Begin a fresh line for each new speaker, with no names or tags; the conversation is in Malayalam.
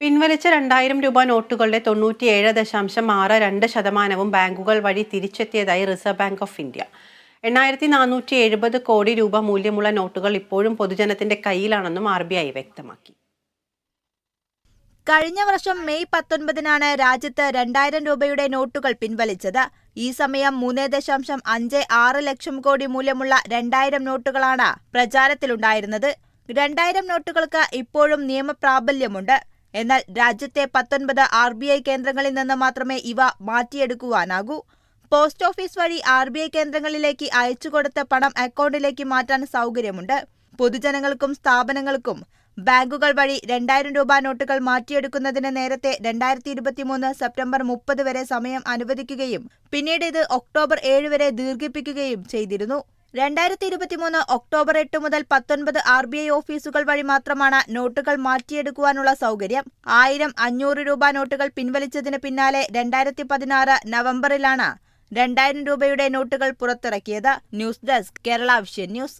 പിൻവലിച്ച രണ്ടായിരം രൂപ നോട്ടുകളുടെ തൊണ്ണൂറ്റിയേഴ് ദശാംശം ആറ് രണ്ട് ശതമാനവും ബാങ്കുകൾ വഴി തിരിച്ചെത്തിയതായി റിസർവ് ബാങ്ക് ഓഫ് ഇന്ത്യ. എണ്ണായിരത്തി നാനൂറ്റി എഴുപത് കോടി രൂപ മൂല്യമുള്ള നോട്ടുകൾ ഇപ്പോഴും പൊതുജനത്തിന്റെ കയ്യിലാണെന്നും ആർ ബി ഐ വ്യക്തമാക്കി.
കഴിഞ്ഞ വർഷം മെയ് പത്തൊൻപതിനാണ് രാജ്യത്ത് രണ്ടായിരം രൂപയുടെ നോട്ടുകൾ പിൻവലിച്ചത്. ഈ സമയം മൂന്ന് ദശാംശം അഞ്ച് ആറ് ലക്ഷം കോടി മൂല്യമുള്ള രണ്ടായിരം നോട്ടുകളാണ് പ്രചാരത്തിലുണ്ടായിരുന്നത്. രണ്ടായിരം നോട്ടുകൾക്ക് ഇപ്പോഴും നിയമപ്രാബല്യമുണ്ട്. എന്നാൽ രാജ്യത്തെ പത്തൊൻപത് ആർ ബി ഐ കേന്ദ്രങ്ങളിൽ നിന്ന് മാത്രമേ ഇവ മാറ്റിയെടുക്കുവാനാകൂ. പോസ്റ്റ് ഓഫീസ് വഴി ആർ ബി ഐ കേന്ദ്രങ്ങളിലേക്ക് അയച്ചുകൊടുത്ത പണം അക്കൗണ്ടിലേക്ക് മാറ്റാൻ സൗകര്യമുണ്ട്. പൊതുജനങ്ങൾക്കും സ്ഥാപനങ്ങൾക്കും ബാങ്കുകൾ വഴി രണ്ടായിരം രൂപ നോട്ടുകൾ മാറ്റിയെടുക്കുന്നതിന് നേരത്തെ രണ്ടായിരത്തി ഇരുപത്തിമൂന്ന് സെപ്റ്റംബർ മുപ്പത് വരെ സമയം അനുവദിക്കുകയും പിന്നീട് ഇത് ഒക്ടോബർ ഏഴ് വരെ ദീർഘിപ്പിക്കുകയും ചെയ്തിരുന്നു. രണ്ടായിരത്തി ഇരുപത്തിമൂന്ന് ഒക്ടോബർ എട്ട് മുതൽ പത്തൊൻപത് ആർ ബി ഐ ഓഫീസുകൾ വഴി മാത്രമാണ് നോട്ടുകൾ മാറ്റിയെടുക്കുവാനുള്ള സൗകര്യം. ആയിരം അഞ്ഞൂറ് രൂപ നോട്ടുകൾ പിൻവലിച്ചതിന് പിന്നാലെ രണ്ടായിരത്തി പതിനാറ് നവംബറിലാണ് രണ്ടായിരം രൂപയുടെ നോട്ടുകൾ പുറത്തിറക്കിയത്. News desk Kerala Vision News.